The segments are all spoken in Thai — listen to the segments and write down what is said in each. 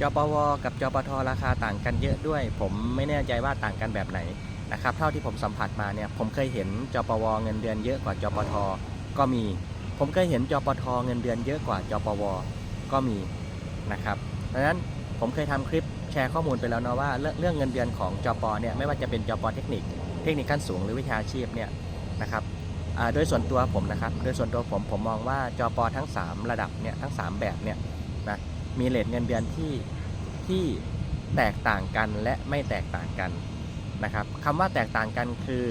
จปวกับจปทราคาต่างกันเยอะด้วย ผมไม่แน่ใจว่าต่างกันแบบไหนนะครับเท่าที่ผมสัมผัสมาเนี่ยผมเคยเห็นจปวเงินเดือนเยอะกว่าจปทก็มี ผมเคยเห็นจปทเงินเดือนเยอะกว่าจปวก็มีนะครับดังนั้นผมเคยทำคลิปแชร์ข้อมูลไปแล้วเนาะว่าเรื่องเรื่องเงินเดือนของจปเนี่ยไม่ว่าจะเป็นจปเทคนิค เทคนิคขั้นสูงหรือวิชาชีพเนี่ยนะครับอ่าโดยส่วนตัวผมนะครับโดยส่วนตัวผมผมมองว่าจปทั้ง 3 ระดับเนี่ยทั้ง 3 แบบเนี่ยนะ มีเลทเงินเดือนที่ที่แตกต่างกันและไม่แตกต่างกันนะครับคำว่าแตกต่างกันคือ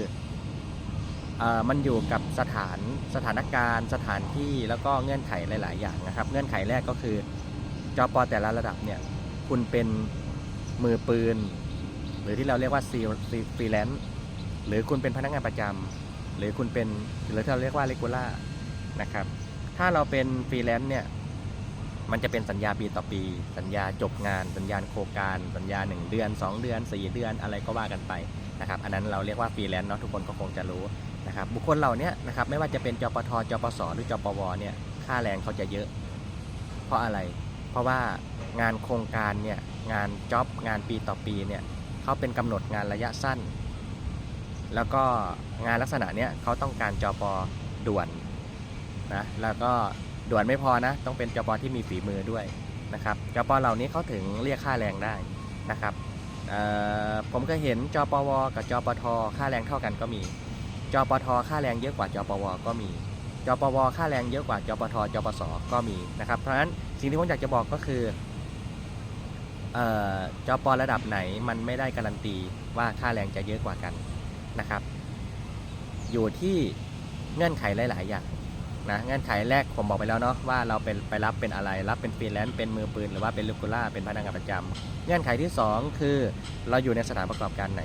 อมันอยู่กับสถานสถานการณ์สถานที่แล้วก็เงื่อนไขหลาย ๆ อย่างนะครับ เงื่อนไขแรกก็คือจปแต่ละระดับเนี่ยคุณเป็นมือปืน หรือที่เราเรียกว่าซีฟรีแลนซ์หรือคุณเป็นพนักงานประจำหรือคุณเป็นหรือที่เราเรียกว่าเรกูล่านะครับถ้าเราเป็นฟรีแลนซ์เนี่ย มันจะเป็นสัญญาปีต่อปี สัญญาจบงาน สัญญาโครงการ สัญญา 1 เดือน 2 เดือน 4 เดือนอะไรก็ว่ากันไปนะครับ อันนั้นเราเรียกว่าฟรีแลนซ์เนาะทุกคนก็คงจะรู้นะครับบุคคลเหล่านี้นะครับไม่ว่าจะเป็นจปทจปสหรือจปวเนี่ยค่าแรงเขาจะเยอะ เพราะอะไร เพราะว่างานโครงการเนี่ยงานจ็อบงานปีต่อปีเนี่ยเขาเป็นกำหนดงานระยะสั้น แล้วก็งานลักษณะเนี้ยเขาต้องการจอปอด่วนนะแล้วก็ ด่วนไม่พอนะ ต้องเป็นจอปอที่มีฝีมือด้วยนะครับจอปอเหล่านี้เขาถึงเรียกค่าแรงได้นะครับผมก็เห็นจปว กับจปท ค่าแรงเท่ากันก็มี จปท ค่าแรงเยอะกว่าจปว ก็มี จปว ค่าแรงเยอะกว่าจปท จปส ก็มีนะครับ เพราะฉะนั้นสิ่งที่ผมอยากจะบอกก็คือเอ่อจประดับไหนมันไม่ได้การันตีว่าค่าแรงจะเยอะกว่ากันนะครับ อยู่ที่เงื่อนไขหลาย ๆ อย่าง นะเงื่อนไขแรกผมบอกไปแล้วเนาะว่าเราเป็นไปรับเป็นอะไร รับเป็นฟรีแลนซ์เป็นมือปืนหรือว่าเป็นลูกกุล่าเป็นพนักงานประจำเงื่อนไขที่ 2 คือเราอยู่ในสถานประกอบการไหน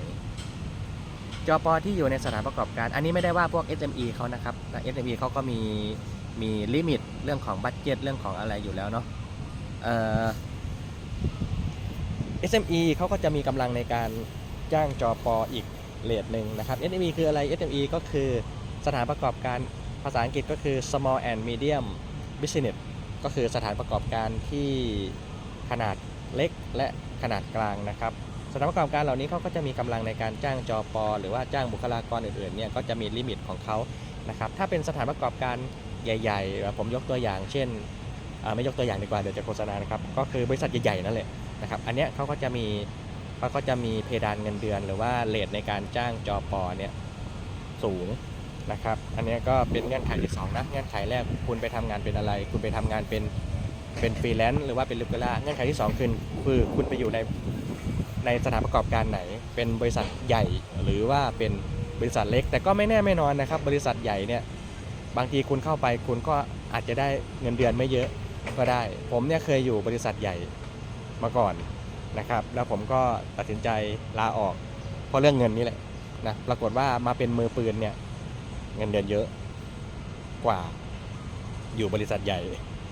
จปที่อยู่ในสถานประกอบการ อันนี้ไม่ได้ว่าพวก SME เขานะครับแต่ SME เขาก็มีมีลิมิตเรื่องของบัตเจ็ตเรื่องของอะไรอยู่แล้วเนาะเอ่อ SME เขาก็จะมีกำลังในการจ้างจปอีกเลทหนึ่งนะครับ SME คืออะไร SME ก็คือสถานประกอบการ ภาษาอังกฤษก็คือ small and medium business ก็คือสถานประกอบการที่ขนาดเล็กและขนาดกลางนะครับสถานประกอบการเหล่านี้เขาก็จะมีกำลังในการจ้างจอปอหรือว่าจ้างบุคลากรอื่นๆเนี่ยก็จะมีลิมิตของเขานะครับถ้าเป็นสถานประกอบการใหญ่ๆ ผมยกตัวอย่าง เช่นไม่ยกตัวอย่างดีกว่าเดี๋ยวจะโฆษณานะครับก็คือบริษัทใหญ่ๆนั่นแหละนะครับอันเนี้ยเขาก็จะมีเขาก็จะมีเพดานเงินเดือน หรือว่าเลทในการจ้างจอปอเนี่ยสูง นะครับ อันเนี้ยก็เป็นเงื่อนไขที่สองนะ เงื่อนไขแรกคุณไปทำงานเป็นอะไร คุณไปทำงานเป็นเป็นฟรีแลนซ์หรือว่าเป็นลูกล่าเงื่อนไขที่สองคือคือคุณไปอยู่ในในสถานประกอบการไหน เป็นบริษัทใหญ่ หรือว่าเป็นบริษัทเล็ก แต่ก็ไม่แน่ไม่นอนนะครับ บริษัทใหญ่เนี่ยบางทีคุณเข้าไปคุณก็อาจจะได้เงินเดือนไม่เยอะก็ได้ ผมเนี่ยเคยอยู่บริษัทใหญ่มาก่อนนะครับ แล้วผมก็ตัดสินใจลาออก เพราะเรื่องเงินนี่แหละนะปรากฏว่ามาเป็นมือปืนเนี่ย เงินเดือนเยอะกว่าอยู่บริษัทใหญ่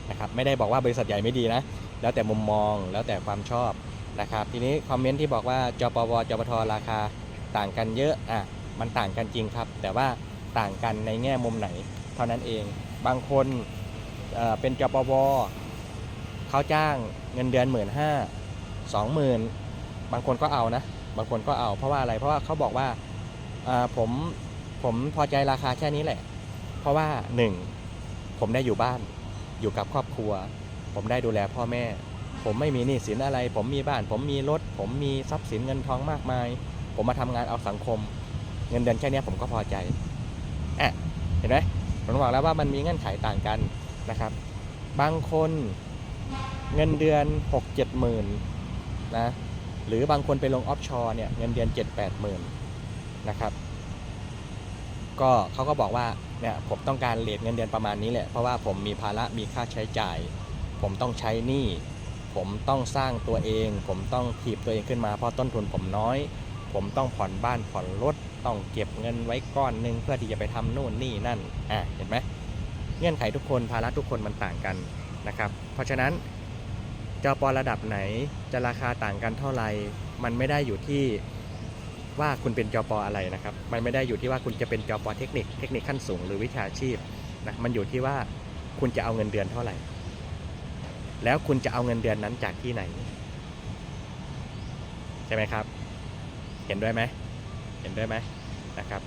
นะครับไม่ได้บอกว่าบริษัทใหญ่ไม่ดีนะ แล้วแต่มุมมองแล้วแต่ความชอบนะครับ ทีนี้คอมเมนต์ที่บอกว่าจปวจปทราคาต่างกันเยอะอะมันต่างกันจริงครับ แต่ว่าต่างกันในแง่มุมไหน เท่านั้นเองบางคนเเป็นจปวเขาจ้างเงินเดือนหมื่นห้าสองหมื่นบางคนก็เอานะ บางคนก็เอาเพราะว่าอะไรเพราะว่าเขาบอกว่าผม ผมพอใจราคาแค่นี้แหละ เพราะว่าหนึ่งผมได้อยู่บ้าน อยู่กับครอบครัว ผมได้ดูแลพ่อแม่ ผมไม่มีหนี้สินอะไร ผมมีบ้าน ผมมีรถ ผมมีทรัพย์สินเงินทองมากมาย ผมมาทำงานเอาสังคม เงินเดือนแค่นี้ผมก็พอใจอะเห็นไหมผมบอกแล้วว่ามันมีเงื่อนไขต่างกันนะครับ บางคนเงินเดือน 6 7หมื่นนะหรือบางคนไปลงออฟชอร์เนี่ยเงินเดือน 7 8หมื่นนะครับ ก็เขาก็บอกว่าเนี่ยผมต้องการเลทเงินเดือนประมาณนี้แหละเพราะว่าผมมีภาระมีค่าใช้จ่าย ผมต้องใช้หนี้ผมต้องสร้างตัวเอง ผมต้องถีบตัวเองขึ้นมาเพราะต้นทุนผมน้อย ผมต้องผ่อนบ้านผ่อนรถต้องเก็บเงินไว้ก้อนหนึ่งเพื่อที่จะไปทำนู่นนี่นั่นอะเห็นไหมเงื่อนไขทุกคนภาระทุกคนมันต่างกันนะครับ เพราะฉะนั้นจอปอระดับไหนจะราคาต่างกันเท่าไหร่มันไม่ได้อยู่ที่ ว่าคุณเป็นจอปออะไรนะครับ มันไม่ได้อยู่ที่ว่าคุณจะเป็นจอปอเทคนิคเทคนิคขั้นสูงหรือวิชาชีพนะมันอยู่ที่ว่าคุณจะเอาเงินเดือนเท่าไหร่ แล้วคุณจะเอาเงินเดือนนั้นจากที่ไหน ใช่ไหมครับ เห็นด้วยไหมเห็นด้วยไหมนะครับ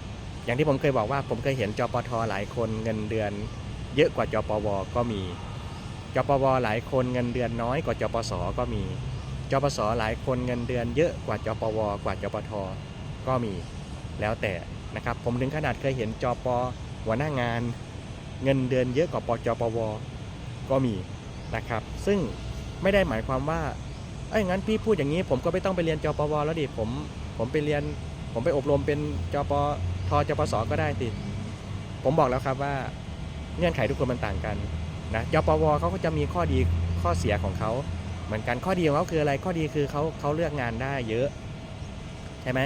อย่างที่ผมเคยบอกว่าผมเคยเห็นจปทหลายคนเงินเดือน เยอะกว่าจปวก็มีจปวหลายคนเงินเดือนน้อยกว่าจปสก็มีจปสหลายคนเงินเดือนเยอะกว่าจปวกว่าจปท ก็มีแล้วแต่นะครับ ผมถึงขนาดเคยเห็นจอปหัวหน้างาน เงินเดือนเยอะกว่าปจปวก็มีนะครับ ซึ่งไม่ได้หมายความว่าเอ้ยงั้นพี่พูดอย่างนี้ ผมก็ไม่ต้องไปเรียนจปวแล้วดิผมผมไปเรียน ผมไปอบรมเป็นจปทจปสก็ได้ติผมบอกแล้วครับว่าเงื่อนไขทุกคนมันต่างกันนะจปวเขาก็จะมีข้อดีข้อเสียของเขาเหมือนกันข้อดีของเขาคืออะไรข้อดีคือเขาเขาเลือกงานได้เยอะ ใช่ไหม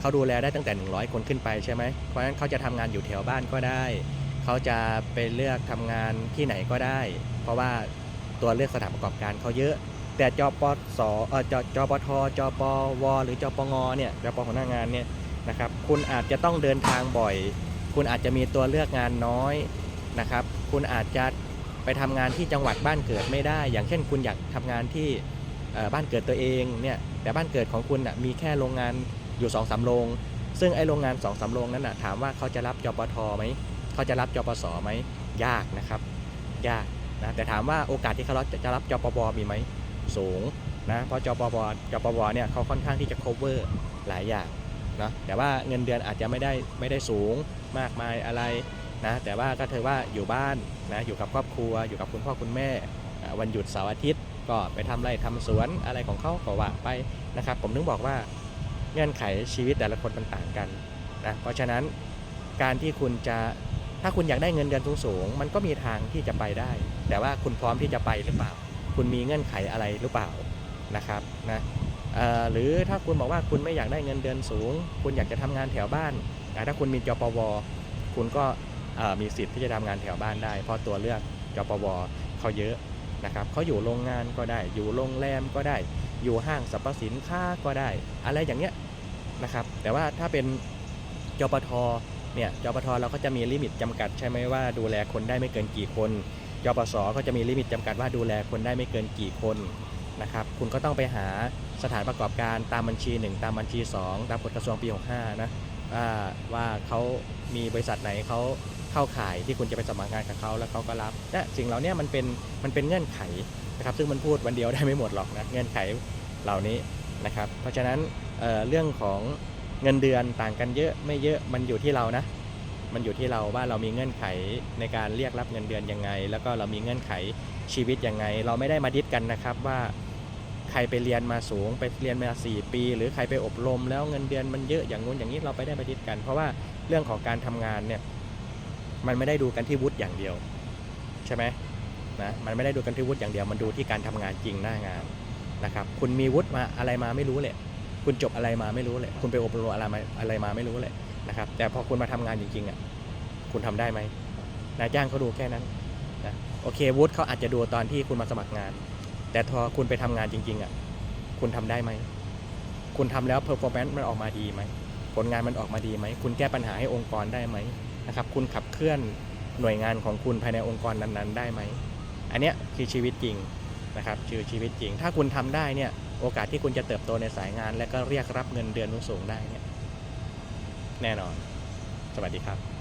เขาดูแลได้ตั้งแต่ 100 คนขึ้นไปใช่ไหมเพราะฉะนั้นเขาจะทำงานอยู่แถวบ้านก็ได้ เขาจะไปเลือกทำงานที่ไหนก็ได้ เพราะว่าตัวเลือกสถานประกอบการเขาเยอะ แต่จปสเออจจปทจปว หรือจปงเนี่ยจปหัวหน้างานเนี่ยนะครับคุณอาจจะต้องเดินทางบ่อย คุณอาจจะมีตัวเลือกงานน้อยนะครับ คุณอาจจะไปทำงานที่จังหวัดบ้านเกิดไม่ได้ อย่างเช่น คุณอยากทำงานที่บ้านเกิดตัวเองเนี่ยแต่บ้านเกิดของคุณมีแค่โรงงาน อยู่2อสาโรงซึ่งไอโรงงาน2อสาโรงนั้นน่ะถามว่าเขาจะรับจปทไหมเขาจะรับจปสไหมยากนะครับ ยากนะแต่ถามว่าโอกาสที่เขาจะรับจปบมีไหมสูงนะเพราะจปบจปบเนี่ยเขาค่อนข้างที่จะ cover หลายอย่างนะแต่ว่าเงินเดือนอาจจะไม่ได้ไม่ได้สูงมากมายอะไรนะแต่ว่าก็ถือว่าอยู่บ้านนะอยู่กับครอบครัว อยู่กับคุณพ่อคุณแม่วันหยุดเสาร์อาทิตย์ก็ไปทำไร่ทำสวนอะไรของเขาก็ว่าไปนะครับ ผมถึงบอกว่า งื่อนไขชีวิตแต่ละคนมันต่างกันนะเพราะฉะนั้นการที่คุณจะถ้าคุณอยากได้เงินเดือนสูงๆมันก็มีทางที่จะไปได้ แต่ว่าคุณพร้อมที่จะไปหรือเปล่า คุณมีเงื่อนไขอะไรหรือเปล่านะครับนะหรือถ้าคุณบอกว่าคุณไม่อยากได้เงินเดือนสูง คุณอยากจะทำงานแถวบ้านอ่ถ้าคุณมีจปวคุณก็มีสิทธิ์ที่จะทำงานแถวบ้านได้ เพราะตัวเลือกจปวเขาเยอะนะครับเขาอยู่โรงงานก็ได้ อยู่โรงแรมก็ได้ อยู่ห้างสรรพสินค้าก็ได้ อะไรอย่างเงี้ย นะครับ แต่ว่าถ้าเป็นจปทเนี่ยจปทเราก็จะมีลิมิตจำกัด ใช่ไหมว่าดูแลคนได้ไม่เกินกี่คนจปสก็จะมีลิมิตจำกัดว่าดูแลคนได้ไม่เกินกี่คนนะครับ คุณก็ต้องไปหาสถานประกอบการตามบัญชี 1 ตามบัญชี 2 ตามกฎกระทรวงปี 65 นะว่าว่าเขามีบริษัทไหนเขาเข้าข่ายที่คุณจะไปสมัครงานกับเขาแล้วเขาก็รับและสิ่งเหล่านี้มันเป็นมันเป็นเงื่อนไขนะครับ ซึ่งมันพูดวันเดียวได้ไม่หมดหรอกนะเงื่อนไขเหล่านี้นะครับ เพราะฉะนั้น เเรื่องของเงินเดือนต่างกันเยอะไม่เยอะมันอยู่ที่เรานะ มันอยู่ที่เราว่าเรามีเงื่อนไขในการเรียกรับเงินเดือนยังไง แล้วก็เรามีเงื่อนไขชีวิตยังไง เราไม่ได้มาดิสกันนะครับว่าใครไปเรียนมาสูงไปเรียนมา 4 ปี หรือใครไปอบรมแล้วเงินเดือนมันเยอะอย่างงู้นอย่างนี้เราไปได้มาดิสกัน เพราะว่าเรื่องของการทำงานเนี่ยมันไม่ได้ดูกันที่วุฒิอย่างเดียว ใช่ไหมนะมันไม่ได้ดูกันที่วุฒิอย่างเดียว มันดูที่การทำงานจริงหน้างานนะครับคุณมีวุฒิมาอะไรมาไม่รู้เลย คุณจบอะไรมาไม่รู้เลยคุณไปอบรมอะไรมาอะไรมาไม่รู้เลยนะครับ แต่พอคุณมาทำงานจริงๆอะคุณทำได้ไหมนายจ้างเขาดูแค่นั้นนะโอเควุฒิเขาอาจจะดูตอนที่คุณมาสมัครงาน แต่พอคุณไปทำงานจริง ๆอะคุณทำได้ไหมคุณทำแล้วเพอร์ฟอร์แมนซ์มันออกมาดีไหมผลงานมันออกมาดีไหมคุณแก้ปัญหาให้องค์กรได้ไหมนะครับ คุณขับเคลื่อนหน่วยงานของคุณภายในองค์กรนั้นๆ ได้ไหมอันเนี้ยคือชีวิตจริงนะครับคือชีวิตจริง ถ้าคุณทำได้เนี่ย โอกาสที่คุณจะเติบโตในสายงาน และก็เรียกรับเงินเดือนสูงได้เนี่ยแน่นอน สวัสดีครับ